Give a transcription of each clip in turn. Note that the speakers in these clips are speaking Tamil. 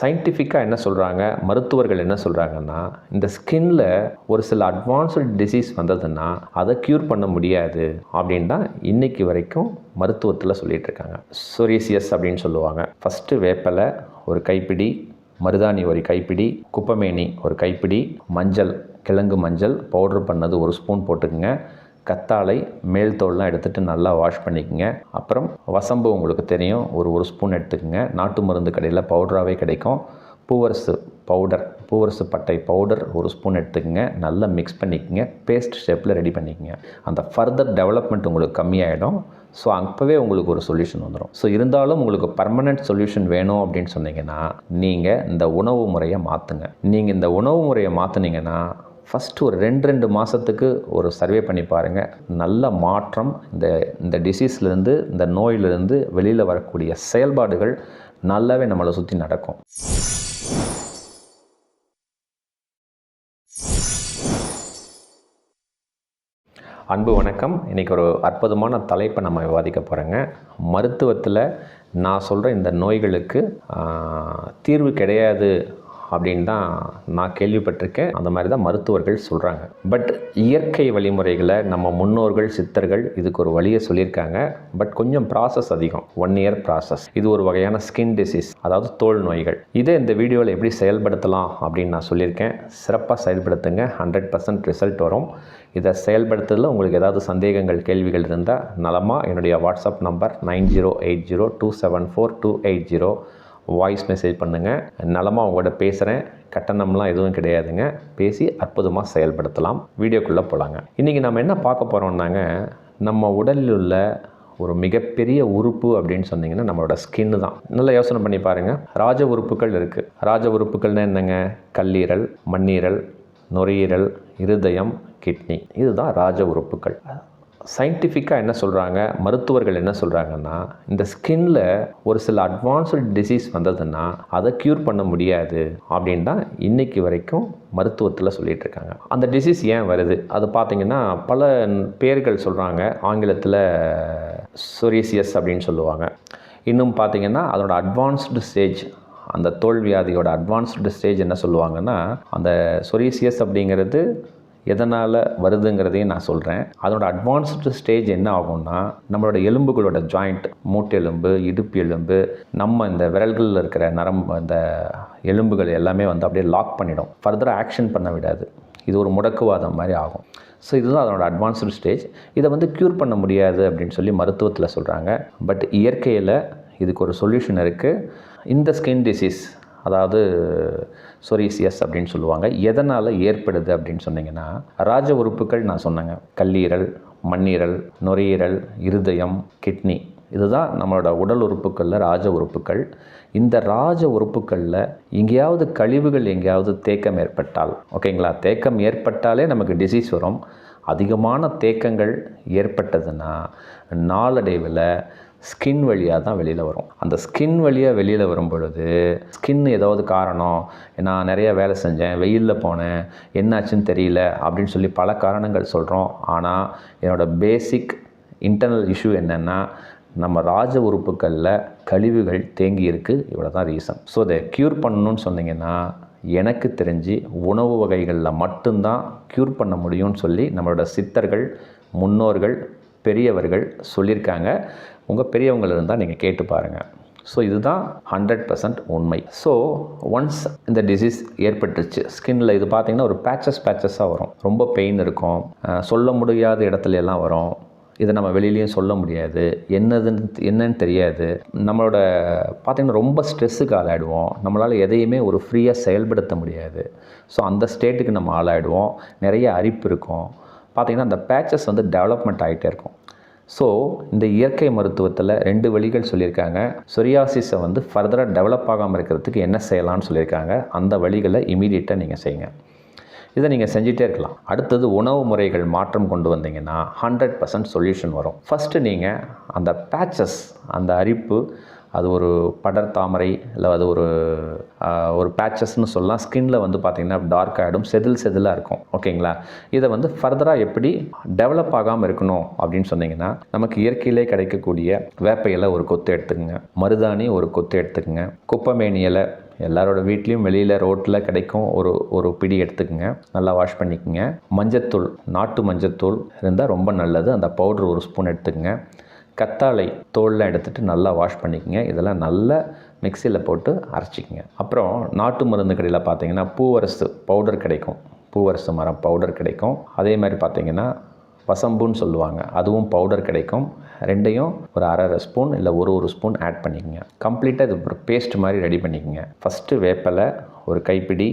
சயின்டிஃபிக்காக என்ன சொல்கிறாங்க மருத்துவர்கள் என்ன சொல்கிறாங்கன்னா இந்த ஸ்கின்ல ஒரு சில அட்வான்ஸ்டு டிசீஸ் வந்ததுன்னா அதை க்யூர் பண்ண முடியாது அப்படின்னு தான் இன்னைக்கு வரைக்கும் மருத்துவத்தில் சொல்லிகிட்டு இருக்காங்க. சொரிசியஸ் அப்படின்னு சொல்லுவாங்க. ஃபஸ்ட்டு வேப்பலை ஒரு கைப்பிடி மருதாணி ஒரு கைப்பிடி குப்பமேனி ஒரு கைப்பிடி மஞ்சள் கிழங்கு மஞ்சள் பவுடர் பண்ணது ஒரு ஸ்பூன் போட்டுக்கோங்க. கத்தாழை மேல் தோல்லாம் எடுத்துகிட்டு நல்லா வாஷ் பண்ணிக்கோங்க. அப்புறம் வசம்பு உங்களுக்கு தெரியும் ஒரு ஒரு ஸ்பூன் எடுத்துக்கோங்க. நாட்டு மருந்து கடையில் பவுடராகவே கிடைக்கும். பூவரசு பவுடர் பூவரசு பட்டை பவுடர் ஒரு ஸ்பூன் எடுத்துக்கோங்க. நல்லா மிக்ஸ் பண்ணிக்கோங்க. பேஸ்ட் ஷேப்பில் ரெடி பண்ணிக்கோங்க. அந்த ஃபர்தர் டெவலப்மெண்ட் உங்களுக்கு கம்மியாயிடும். ஸோ அப்போவே உங்களுக்கு ஒரு சொல்யூஷன் வந்துடும் ஸோ இருந்தாலும் உங்களுக்கு பர்மனெண்ட் சொல்யூஷன் வேணும் அப்படின்னு சொன்னீங்கன்னா நீங்கள் இந்த உணவு முறையை மாற்றுங்க நீங்கள் இந்த உணவு முறையை மாற்றுனீங்கன்னா ஃபஸ்ட்டு ஒரு ரெண்டு ரெண்டு மாதத்துக்கு ஒரு சர்வே பண்ணி பாருங்கள் நல்ல மாற்றம் இந்த இந்த டிசீஸ்லேருந்து இந்த நோயிலிருந்து வெளியில் வரக்கூடிய செயல்பாடுகள் நல்லாவே நம்மளை சுற்றி நடக்கும். அன்பு வணக்கம். இன்றைக்கி ஒரு அற்புதமான தலைப்பை நம்ம விவாதிக்க போகிறோங்க மருத்துவத்தில் நான் சொல்கிற இந்த நோய்களுக்கு தீர்வு கிடையாது அப்படின்னு தான் நான் கேள்விப்பட்டிருக்கேன். அந்த மாதிரி தான் மருத்துவர்கள் சொல்கிறாங்க பட் இயற்கை வழிமுறைகளை நம்ம முன்னோர்கள் சித்தர்கள் இதுக்கு ஒரு வழியை சொல்லியிருக்காங்க. பட் கொஞ்சம் ப்ராசஸ் அதிகம். ஒன் இயர் ப்ராசஸ் இது ஒரு வகையான ஸ்கின் டிசீஸ் அதாவது தோல் நோய்கள். இதை இந்த வீடியோவில் எப்படி செயல்படுத்தலாம் அப்படின்னு நான் சொல்லியிருக்கேன். சிறப்பாக செயல்படுத்துங்க. ஹண்ட்ரட் பர்சன்ட் ரிசல்ட் வரும். இதை செயல்படுத்துறதுல உங்களுக்கு ஏதாவது சந்தேகங்கள் கேள்விகள் இருந்தால் நலமாக என்னுடைய WhatsApp number nine zero eight zero two seven four two eight zero. Voice message பண்ணுங்கள் நலமாக உங்களோட பேசுகிறேன் கட்டணம்லாம் எதுவும் கிடையாதுங்க. பேசி அற்புதமாக செயல்படுத்தலாம். வீடியோக்குள்ளே போகலாங்க இன்றைக்கி நம்ம என்ன பார்க்க போகிறோம்னாங்க நம்ம உடலில் உள்ள ஒரு மிகப்பெரிய உறுப்பு அப்படின்னு சொன்னீங்கன்னா நம்மளோட ஸ்கின்னு தான். நல்லா யோசனை பண்ணி பாருங்கள் ராஜ உறுப்புகள் இருக்குது ராஜ உறுப்புகள்னா என்னங்க? கல்லீரல் மண்ணீரல் நுரையீரல் இருதயம் கிட்னி இதுதான் ராஜ உறுப்புகள். சயின்டிஃபிக்காக என்ன சொல்கிறாங்க மருத்துவர்கள் என்ன சொல்கிறாங்கன்னா இந்த ஸ்கின்ல ஒரு சில அட்வான்ஸ்டு டிசீஸ் வந்ததுன்னா அதை க்யூர் பண்ண முடியாது அப்படின்னு தான் இன்னைக்கு வரைக்கும் மருத்துவத்தில் சொல்லிகிட்டு இருக்காங்க. அந்த டிசீஸ் ஏன் வருது? அது பார்த்திங்கன்னா பல பேர்கள் சொல்கிறாங்க ஆங்கிலத்தில் சொரீசியஸ் அப்படின்னு சொல்லுவாங்க. இன்னும் பார்த்தீங்கன்னா அதோட அட்வான்ஸ்டு ஸ்டேஜ் அந்த தோல்வியாதியோட அட்வான்ஸ்டு ஸ்டேஜ் என்ன சொல்லுவாங்கன்னா அந்த சொரீசியஸ் அப்படிங்கிறது எதனால் வருதுங்கிறதையும் நான் சொல்கிறேன் அதனோட அட்வான்ஸ்டு ஸ்டேஜ் என்ன ஆகும்னா நம்மளோட எலும்புகளோட ஜாயிண்ட் மூட்டெலும்பு இடுப்பு எலும்பு நம்ம இந்த விரல்களில் இருக்கிற நரம்பு இந்த எலும்புகள் எல்லாமே வந்து அப்படியே லாக் பண்ணிடும். ஃபர்தராக ஆக்ஷன் பண்ண விடாது. இது ஒரு முடக்குவாதம் மாதிரி ஆகும். ஸோ இதுதான் அதனோட அட்வான்ஸ்டு ஸ்டேஜ் இதை வந்து க்யூர் பண்ண முடியாது அப்படின்னு சொல்லி மருத்துவத்தில் சொல்கிறாங்க பட் இயற்கையில் இதுக்கு ஒரு சொல்யூஷன் இருக்குது இந்த ஸ்கின் டிசீஸ் அதாவது சொரிசியஸ் அப்படின்னு சொல்லுவாங்க. எதனால் ஏற்படுது அப்படின்னு சொன்னீங்கன்னா ராஜ உறுப்புகள் நான் சொன்னேங்க. கல்லீரல் மண்ணீரல் நுரையீரல் இருதயம் கிட்னி. இதுதான் நம்மளோட உடல் உறுப்புகளில் ராஜ உறுப்புகள். இந்த ராஜ உறுப்புகளில் எங்கேயாவது கழிவுகள் எங்கேயாவது தேக்கம் ஏற்பட்டால் ஓகேங்களா? தேக்கம் ஏற்பட்டாலே நமக்கு டிசீஸ் வரும். அதிகமான தேக்கங்கள் ஏற்பட்டதுன்னா நாளடைவில் ஸ்கின் வழியாக தான் வெளியில் வரும். அந்த ஸ்கின் வழியாக வெளியில் வரும் பொழுது ஸ்கின் ஏதாவது காரணம் நான் நிறைய வேலை செஞ்சேன் வெயிலில் போனேன் என்னாச்சுன்னு தெரியல அப்படின்னு சொல்லி பல காரணங்கள் சொல்கிறோம் ஆனால் என்னோடய பேசிக் இன்டர்னல் இஷ்யூ என்னென்னா நம்ம ராஜ உறுப்புகளில் கழிவுகள் தேங்கி இருக்குது இவ்வளோ தான் ரீசன் ஸோ அதை க்யூர் பண்ணணும்னு சொன்னீங்கன்னா எனக்கு தெரிஞ்சு உணவு வகைகளில் மட்டும்தான் க்யூர் பண்ண முடியும்னு சொல்லி நம்மளோட சித்தர்கள் முன்னோர்கள் பெரியவர்கள் சொல்லியிருக்காங்க. உங்கள் பெரியவங்கள் இருந்தால் நீங்கள் கேட்டு பாருங்கள் ஸோ இதுதான் ஹண்ட்ரட் பர்சன்ட் உண்மை. ஸோ ஒன்ஸ் இந்த டிசீஸ் ஏற்பட்டுருச்சு ஸ்கின்னில் இது பார்த்தீங்கன்னா ஒரு பேச்சஸ் பேச்சஸாக வரும். ரொம்ப பெயின் இருக்கும். சொல்ல முடியாத இடத்துல எல்லாம் வரும். இதை நம்ம வெளியிலையும் சொல்ல முடியாது. என்னதுன்னு என்னன்னு தெரியாது. நம்மளோட பார்த்திங்கன்னா ரொம்ப ஸ்ட்ரெஸ்ஸுக்கு ஆளாயிடுவோம். நம்மளால் எதையுமே ஒரு ஃப்ரீயாக செயல்படுத்த முடியாது. ஸோ அந்த ஸ்டேட்டுக்கு நம்ம ஆளாயிடுவோம். நிறைய அரிப்பு இருக்கும். பார்த்திங்கன்னா அந்த பேச்சஸ் வந்து டெவலப்மெண்ட் ஆகிட்டே இருக்கும். ஸோ இந்த இயற்கை மருத்துவத்தில் ரெண்டு வழிகள் சொல்லியிருக்காங்க. சொரியாசிஸை வந்து ஃபர்தராக டெவலப் ஆகாமல் இருக்கிறதுக்கு என்ன செய்யலாம்னு சொல்லியிருக்காங்க. அந்த வழிகளை இமீடியட்டாக நீங்கள் செய்யுங்க. இதை நீங்கள் செஞ்சிட்டே இருக்கலாம். அடுத்தது உணவு முறைகள் மாற்றம் கொண்டு வந்தீங்கன்னா ஹண்ட்ரட் பர்சன்ட் சொல்யூஷன் வரும். ஃபஸ்ட்டு நீங்கள் அந்த பேச்சஸ் அந்த அரிப்பு அது ஒரு படர் தாமரை இல்லை அது ஒரு ஒரு பேச்சஸ்னு சொல்லலாம். ஸ்கின்ல வந்து பார்த்திங்கன்னா டார்க் ஆகிடும் செதில் செதிலாக இருக்கும். ஓகேங்களா இதை வந்து ஃபர்தராக எப்படி டெவலப் ஆகாமல் இருக்கணும் அப்படின்னு சொன்னீங்கன்னா நமக்கு இயற்கையிலே கிடைக்கக்கூடிய வேப்ப இலை ஒரு கொத்து எடுத்துக்கோங்க. மருதாணி ஒரு கொத்து எடுத்துக்கோங்க. குப்பமேனி இலை எல்லாரோட வீட்லேயும் வெளியில் ரோட்டில் கிடைக்கும் ஒரு ஒரு பிடி எடுத்துக்கோங்க. நல்லா வாஷ் பண்ணிக்கோங்க. மஞ்சத்தூள் நாட்டு மஞ்சத்தூள் இருந்தால் ரொம்ப நல்லது. அந்த பவுட்ரு ஒரு ஸ்பூன் எடுத்துக்கோங்க. கத்தாழை தோல்லாம் எடுத்துகிட்டு நல்லா வாஷ் பண்ணிக்கோங்க. இதெல்லாம் நல்லா மிக்சியில் போட்டு அரைச்சிக்கங்க. அப்புறம் நாட்டு மருந்து கடையில் பார்த்தீங்கன்னா பூவரசு பவுடர் கிடைக்கும். பூவரசு மரம் பவுடர் கிடைக்கும். அதே மாதிரி பார்த்தீங்கன்னா வசம்புன்னு சொல்லுவாங்க. அதுவும் பவுடர் கிடைக்கும். ரெண்டையும் ஒரு அரை அரை ஸ்பூன் இல்லை ஒரு ஒரு ஸ்பூன் ஆட் பண்ணிக்கோங்க. கம்ப்ளீட்டாக இது ஒரு பேஸ்ட் மாதிரி ரெடி பண்ணிக்கோங்க. ஃபஸ்ட்டு வேப்பலை ஒரு கைப்பிடி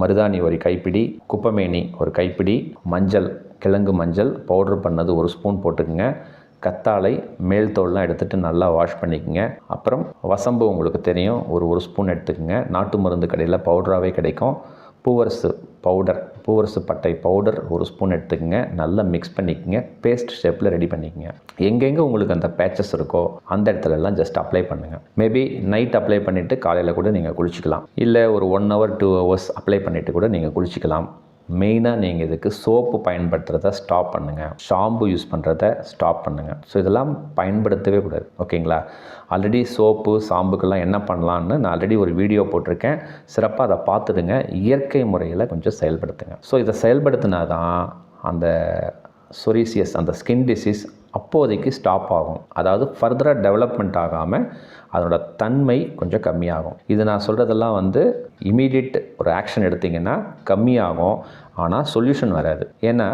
மருதாணி ஒரு கைப்பிடி குப்பமேனி ஒரு கைப்பிடி மஞ்சள் கிழங்கு மஞ்சள் பவுடர் பண்ணது ஒரு ஸ்பூன் போட்டுக்கோங்க. கத்தாழை மேல் தோல்லாம் எடுத்துகிட்டு நல்லா வாஷ் பண்ணிக்கோங்க. அப்புறம் வசம்பு உங்களுக்கு தெரியும் ஒரு ஒரு ஸ்பூன் எடுத்துக்கோங்க. நாட்டு மருந்து கடையில் பவுடராகவே கிடைக்கும். பூவரசு பவுடர் பூவரசு பட்டை பவுடர் ஒரு ஸ்பூன் எடுத்துக்கோங்க. நல்லா மிக்ஸ் பண்ணிக்கோங்க. பேஸ்ட் ஷேப்பில் ரெடி பண்ணிக்கோங்க. எங்கெங்கே உங்களுக்கு அந்த பேச்சஸ் இருக்கோ அந்த இடத்துல எல்லாம் ஜஸ்ட் அப்ளை பண்ணுங்கள் மேபி நைட் அப்ளை பண்ணிவிட்டு காலையில் கூட நீங்கள் குளிச்சிக்கலாம். இல்லை ஒரு one hour two hours apply பண்ணிவிட்டு கூட நீங்கள் குளிச்சிக்கலாம். மெயினாக நீங்கள் இதுக்கு சோப்பு பயன்படுத்துகிறத ஸ்டாப் பண்ணுங்கள் ஷாம்பு யூஸ் பண்ணுறத ஸ்டாப் பண்ணுங்கள் ஸோ இதெல்லாம் பயன்படுத்தவே கூடாது. ஓகேங்களா? ஆல்ரெடி சோப்பு சாம்புக்கெல்லாம் என்ன பண்ணலான்னு நான் ஆல்ரெடி ஒரு வீடியோ போட்டிருக்கேன். சிறப்பாக அதை பார்த்துடுங்க. இயற்கை முறையில் கொஞ்சம் செயல்படுத்துங்க. ஸோ இதை செயல்படுத்தினா தான் அந்த சொரிசியஸ் அந்த ஸ்கின் டிசீஸ் அப்போதைக்கு ஸ்டாப் ஆகும். அதாவது ஃபர்தராக டெவலப்மெண்ட் ஆகாமல் அதனோட தன்மை கொஞ்சம் கம்மியாகும். இது நான் சொல்கிறதெல்லாம் வந்து இமீடியட் ஒரு ஆக்ஷன் எடுத்திங்கன்னா கம்மியாகும். ஆனால் சொல்யூஷன் வராது. ஏன்னா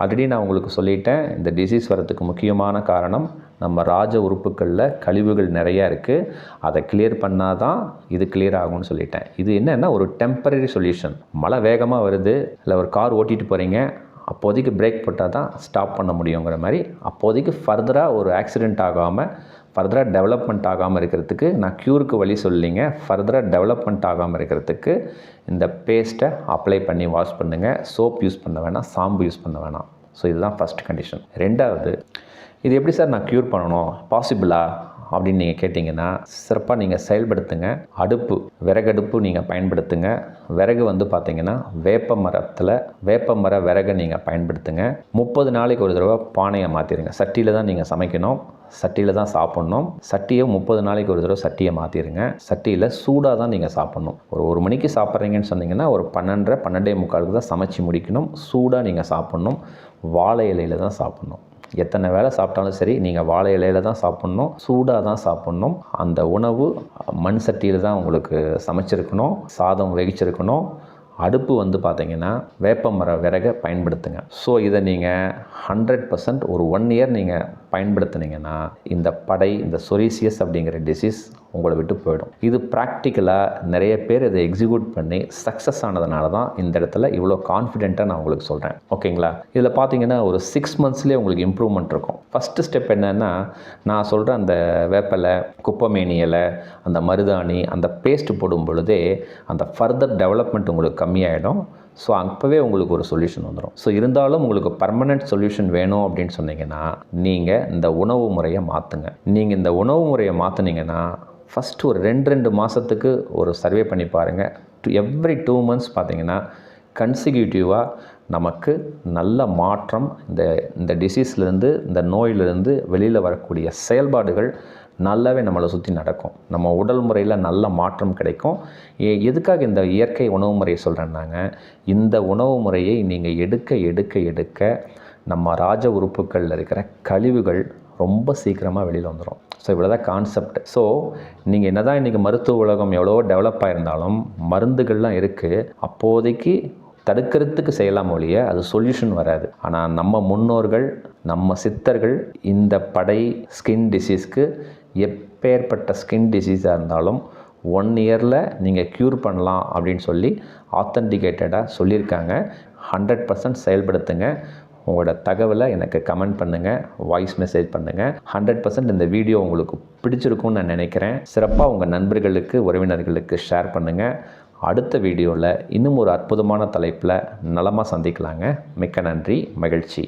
ஆல்ரெடி நான் உங்களுக்கு சொல்லிட்டேன் இந்த டிசீஸ் வரதுக்கு முக்கியமான காரணம் நம்ம ராஜ உறுப்புகளில் கழிவுகள் நிறையா இருக்குது அதை கிளியர் பண்ணால் தான் இது கிளியர் ஆகும்னு சொல்லிட்டேன். இது என்னென்னா ஒரு டெம்பரரி சொல்யூஷன் மழை வேகமாக வருது இல்லை ஒரு கார் ஓட்டிகிட்டு போகிறீங்க அப்போதைக்கு பிரேக் போட்டால் தான் ஸ்டாப் பண்ண முடியுங்கிற மாதிரி அப்போதைக்கு ஃபர்தராக ஒரு ஆக்சிடெண்ட் ஆகாமல் ஃபர்தராக டெவலப்மெண்ட் ஆகாமல் இருக்கிறதுக்கு நான் க்யூருக்கு வழி சொல்லிங்க ஃபர்தராக டெவலப்மெண்ட் ஆகாமல் இருக்கிறதுக்கு இந்த பேஸ்ட்டை அப்ளை பண்ணி வாஷ் பண்ணுங்கள் சோப் யூஸ் பண்ண வேணாம் சாம்பு யூஸ் பண்ண வேணாம். ஸோ இதுதான் ஃபஸ்ட் கண்டிஷன் ரெண்டாவது இது எப்படி சார் நான் க்யூர் பண்ணணும்? பாசிபிளா அப்படின்னு நீங்கள் கேட்டிங்கன்னா சிறப்பாக நீங்கள் செயல்படுத்துங்க. அடுப்பு விறகடுப்பு நீங்கள் பயன்படுத்துங்க. விறகு வந்து பார்த்தீங்கன்னா வேப்ப மரத்தில் வேப்ப மர விறகை நீங்கள் பயன்படுத்துங்க. முப்பது நாளைக்கு ஒரு தடவை பானையை மாற்றிடுங்க சட்டியில் தான் நீங்கள் சமைக்கணும். சட்டியில் தான் சாப்பிட்ணும். சட்டியை முப்பது நாளைக்கு ஒரு தடவை சட்டியை மாற்றிடுங்க சட்டியில் சூடாக தான் நீங்கள் சாப்பிட்ணும். ஒரு ஒரு மணிக்கு சாப்பிட்றீங்கன்னு சொன்னீங்கன்னா ஒரு பன்னெண்டரை பன்னெண்டே முக்காலுக்கு தான் சமைச்சு முடிக்கணும். சூடாக நீங்கள் சாப்பிட்ணும். வாழை இலையில் தான் சாப்பிட்ணும். எத்தனை வேலை சாப்பிட்டாலும் சரி நீங்கள் வாழை இலையில தான் சாப்பிட்ணும். சூடாக தான் சாப்பிட்ணும். அந்த உணவு மண் சட்டியில் தான் உங்களுக்கு சமைச்சிருக்கணும். சாதம் வெகிச்சிருக்கணும். அடுப்பு வந்து பார்த்தீங்கன்னா வேப்ப மர விறகை பயன்படுத்துங்க. ஸோ இதை நீங்கள் ஹண்ட்ரட் பர்சன்ட் ஒரு ஒன் இயர் நீங்கள் பயன்படுத்தினீங்கன்னா இந்த படை இந்த சொரிசியஸ் அப்படிங்கிற டிசீஸ் உங்களை விட்டு போயிடும். இது ப்ராக்டிக்கலாக நிறைய பேர் இதை எக்ஸிக்யூட் பண்ணி சக்ஸஸ் ஆனதுனால தான் இந்த இடத்துல இவ்வளோ கான்ஃபிடென்ட்டாக நான் உங்களுக்கு சொல்கிறேன் ஓகேங்களா? இதில் பார்த்தீங்கன்னா ஒரு சிக்ஸ் மந்த்ஸ்லேயே உங்களுக்கு இம்ப்ரூவ்மெண்ட் இருக்கும். ஃபஸ்ட்டு ஸ்டெப் என்னென்னா நான் சொல்கிற அந்த வேப்பலை குப்பமேனி இலை அந்த மருதாணி அந்த பேஸ்ட் போடும் பொழுதே அந்த ஃபர்தர் டெவலப்மெண்ட் உங்களுக்கு கம்மியாயிடும். ஸோ அப்போவே உங்களுக்கு ஒரு சொல்யூஷன் வந்துடும் ஸோ இருந்தாலும் உங்களுக்கு பர்மனெண்ட் சொல்யூஷன் வேணும் அப்படின்னு சொன்னீங்கன்னா நீங்கள் இந்த உணவு முறையை மாற்றுங்க நீங்கள் இந்த உணவு முறையை மாற்றினீங்கன்னா ஃபஸ்ட்டு ஒரு ரெண்டு ரெண்டு மாதத்துக்கு ஒரு சர்வே பண்ணி பாருங்கள் டு எவ்ரி டூ மந்த்ஸ் பார்த்தீங்கன்னா கன்சிக்யூட்டிவாக நமக்கு நல்ல மாற்றம் இந்த இந்த டிசீஸ்லேருந்து இந்த நோயிலிருந்து வெளியில் வரக்கூடிய செயல்பாடுகள் நல்லாவே நம்மளை சுற்றி நடக்கும். நம்ம உடல் முறையில் நல்ல மாற்றம் கிடைக்கும். ஏ எதுக்காக இந்த இயற்கை உணவு முறையை சொல்கிறேன்னாங்க இந்த உணவு முறையை நீங்கள் எடுக்க எடுக்க எடுக்க நம்ம ராஜ உறுப்புகளில் இருக்கிற கழிவுகள் ரொம்ப சீக்கிரமாக வெளியில் வந்துடும் ஸோ இவ்வளோ தான் கான்செப்ட் ஸோ நீங்கள் என்ன தான் இன்றைக்கி மருத்துவ உலகம் எவ்வளோ டெவலப் ஆகிருந்தாலும் மருந்துகள்லாம் இருக்குது அப்போதைக்கு தடுக்கிறதுக்கு செய்யலாம் ஒழிய அது சொல்யூஷன் வராது. ஆனால் நம்ம முன்னோர்கள் நம்ம சித்தர்கள் இந்த படை ஸ்கின் டிசீஸ்க்கு எப்பேற்பட்ட ஸ்கின் டிசீஸாக இருந்தாலும் ஒன் இயரில் நீங்கள் க்யூர் பண்ணலாம் அப்படின்னு சொல்லி ஆத்தன்டிகேட்டடாக சொல்லியிருக்காங்க. ஹண்ட்ரட் பர்சன்ட் செயல்படுத்துங்க. உங்களோட தகவலை எனக்கு கமெண்ட் பண்ணுங்கள் வாய்ஸ் மெசேஜ் பண்ணுங்கள் ஹண்ட்ரட் பர்சன்ட் இந்த வீடியோ உங்களுக்கு பிடிச்சிருக்கும்னு நான் நினைக்கிறேன். சிறப்பாக உங்கள் நண்பர்களுக்கு உறவினர்களுக்கு ஷேர் பண்ணுங்கள் அடுத்த வீடியோவில் இன்னும் ஒரு அற்புதமான தலைப்பில் நலமாக சந்திக்கலாங்க. மிக்க நன்றி. மகிழ்ச்சி.